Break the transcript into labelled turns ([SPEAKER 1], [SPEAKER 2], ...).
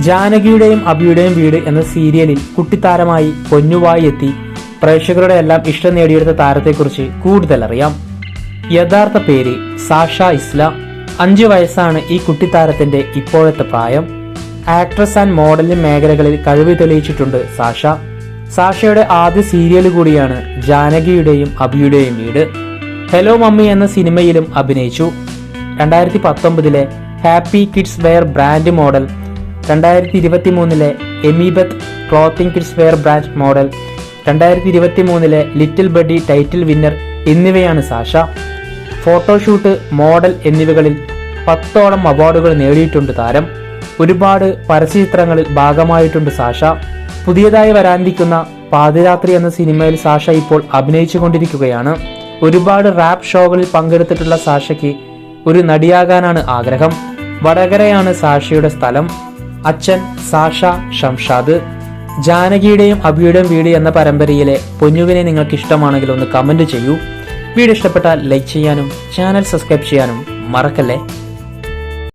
[SPEAKER 1] ജാനകിയുടെയും അബിയുടെയും വീട് എന്ന സീരിയലിൽ കുട്ടിത്താരമായി പൊന്നുവായി എത്തി പ്രേക്ഷകരുടെ എല്ലാം ഇഷ്ടം നേടിയെടുത്ത താരത്തെക്കുറിച്ച് കൂടുതൽ അറിയാം യഥാർത്ഥ പേര് സാഷ ഇസ്ലാം. അഞ്ചു വയസ്സാണ് ഈ കുട്ടിത്താരത്തിന്റെ ഇപ്പോഴത്തെ പ്രായം. ആക്ട്രസ് ആൻഡ് മോഡലിംഗ് മേഖലകളിൽ കഴിവ് തെളിയിച്ചിട്ടുണ്ട് സാഷ. സാഷയുടെ ആദ്യ സീരിയൽ കൂടിയാണ് ജാനകിയുടെയും അബിയുടെയും വീട്. ഹലോ മമ്മി എന്ന സിനിമയിലും അഭിനയിച്ചു. രണ്ടായിരത്തി പത്തൊമ്പതിലെ happy kids wear brand model രണ്ടായിരത്തി ഇരുപത്തി മൂന്നിലെ എമിബത്ത് clothing kids wear brand model രണ്ടായിരത്തി ഇരുപത്തി മൂന്നിലെ ലിറ്റിൽ ബഡി ടൈറ്റിൽ വിന്നർ എന്നിവയാണ് സാഷ ഫോട്ടോഷൂട്ട് മോഡൽ എന്നിവകളിൽ പത്തോളം അവാർഡുകൾ നേടിയിട്ടുണ്ട് താരം. ഒരുപാട് പരസ്യചിത്രങ്ങളിൽ ഭാഗമായിട്ടുണ്ട് സാഷ പുതിയതായി വരാനിരിക്കുന്ന പാതിരാത്രി എന്ന സിനിമയിൽ സാഷ ഇപ്പോൾ അഭിനയിച്ചു കൊണ്ടിരിക്കുകയാണ് ഒരുപാട് റാപ്പ് ഷോകളിൽ പങ്കെടുത്തിട്ടുള്ള സാഷയ്ക്ക് ഒരു നടിയാകാനാണ് ആഗ്രഹം. വടകരയാണ് സാഷയുടെ സ്ഥലം. അച്ഛൻ സാഷ ഷംഷാദ് ജാനകിയുടെയും അബിയുടെയും വീട് എന്ന പരമ്പരയിലെ പൊന്നുവിനെ നിങ്ങൾക്ക് ഇഷ്ടമാണെങ്കിൽ ഒന്ന് കമന്റ് ചെയ്യൂ. വീഡിയോ ഇഷ്ടപ്പെട്ടാൽ ലൈക്ക് ചെയ്യാനും ചാനൽ സബ്സ്ക്രൈബ് ചെയ്യാനും മറക്കല്ലേ?